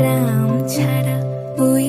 গ্রাম ছাড়া ওই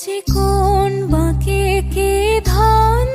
যে কোন বাঁকে কে ধান?